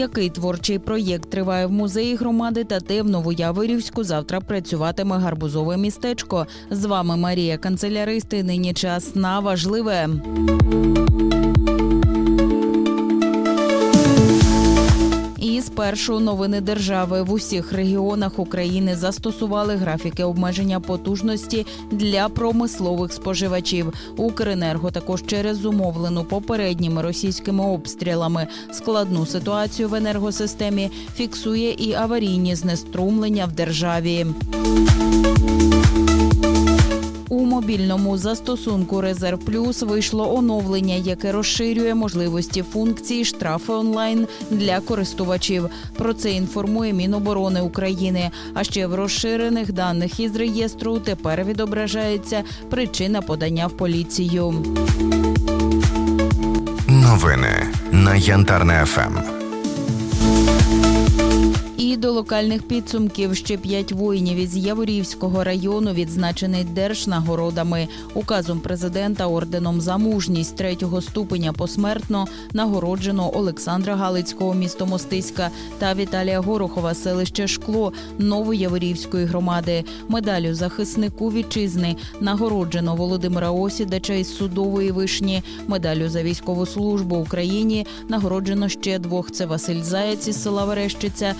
Який творчий проєкт триває в музеї громади та те в Новояворівську завтра працюватиме гарбузове містечко? З вами Марія Канцеляристи. Нині час на важливе. Спершу новини держави в усіх регіонах України застосували графіки обмеження потужності для промислових споживачів. Укренерго також через умовлену попередніми російськими обстрілами складну ситуацію в енергосистемі фіксує і аварійні знеструмлення в державі. Мобільному застосунку Резерв Плюс вийшло оновлення, яке розширює можливості функції штрафи онлайн для користувачів. Про це інформує Міноборони України. А ще в розширених даних із реєстру тепер відображається причина подання в поліцію. Новини на Янтарне ФМ. До локальних підсумків ще п'ять воїнів із Яворівського району відзначений держнагородами. Указом президента орденом за мужність третього ступеня посмертно нагороджено Олександра Галицького місто Мостиська та Віталія Горохова селище Шкло Новояворівської громади. Медалю захиснику вітчизни нагороджено Володимира Осідача із судової вишні. Медалю за військову службу Україні нагороджено ще двох. Це Василь Заєць із села Верещиця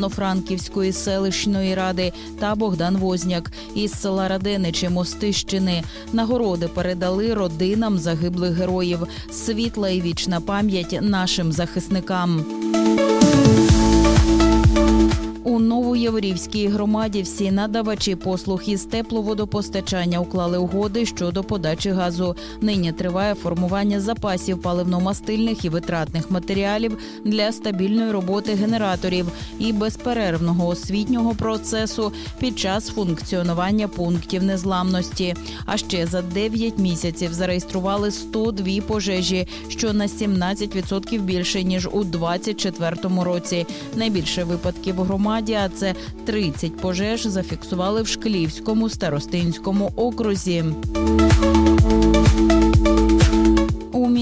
Івано-Франківської селищної ради та Богдан Возняк із села Раденичі Мостищини. Нагороди передали родинам загиблих героїв. Світла і вічна пам'ять нашим захисникам. У Новоєврівській громаді всі надавачі послуг із тепловодопостачання уклали угоди щодо подачі газу. Нині триває формування запасів паливно-мастильних і витратних матеріалів для стабільної роботи генераторів і безперервного освітнього процесу під час функціонування пунктів незламності. А ще за 9 місяців зареєстрували 102 пожежі, що на 17% більше ніж у 2024 році. Найбільше випадків громаді, а це 30 пожеж, зафіксували в Шклівському старостинському окрузі.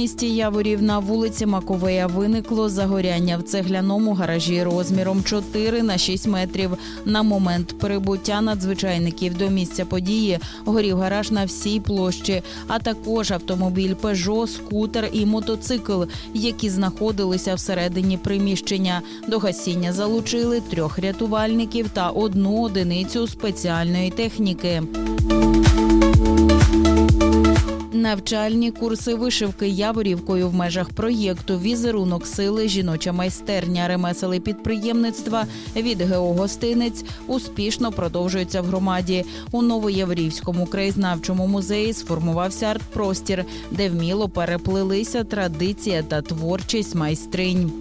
Місті Яворів на вулиці Маковея виникло загоряння в цегляному гаражі розміром 4 на 6 метрів. На момент прибуття надзвичайників до місця події горів гараж на всій площі, а також автомобіль Пежо, скутер і мотоцикл, які знаходилися всередині приміщення. До гасіння залучили трьох рятувальників та одну одиницю спеціальної техніки. Навчальні курси вишивки Яворівкою в межах проєкту Візерунок сили жіноча майстерня ремесел і підприємництва від ГО «Гостинець» успішно продовжується в громаді. У Новоєврівському краєзнавчому музеї сформувався арт-простір, де вміло переплилися традиція та творчість майстринь.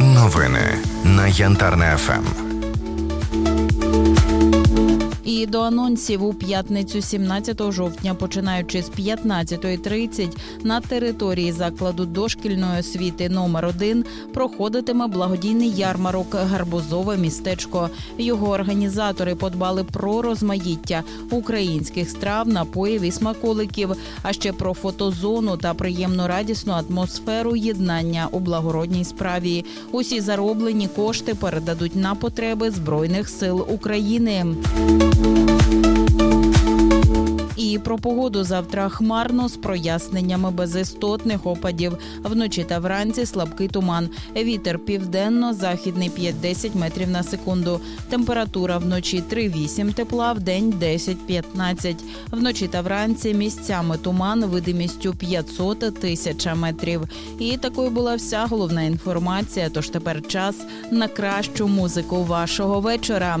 Новини на Янтарне ФМ. І до анонсів у п'ятницю 17 жовтня, починаючи з 15.30, на території закладу дошкільної освіти номер 1 проходитиме благодійний ярмарок Гарбузове містечко. Його організатори подбали про розмаїття українських страв, напоїв і смаколиків, а ще про фотозону та приємну радісну атмосферу єднання у благородній справі. Усі зароблені кошти передадуть на потреби збройних сил України. І про погоду завтра хмарно з проясненнями без істотних опадів. Вночі та вранці слабкий туман. Вітер південно-західний 5-10 метрів на секунду. Температура вночі 3-8 тепла, вдень 10-15. Вночі та вранці місцями туман видимістю 500 тисяч метрів. І такою була вся головна інформація. Тож тепер час на кращу музику вашого вечора.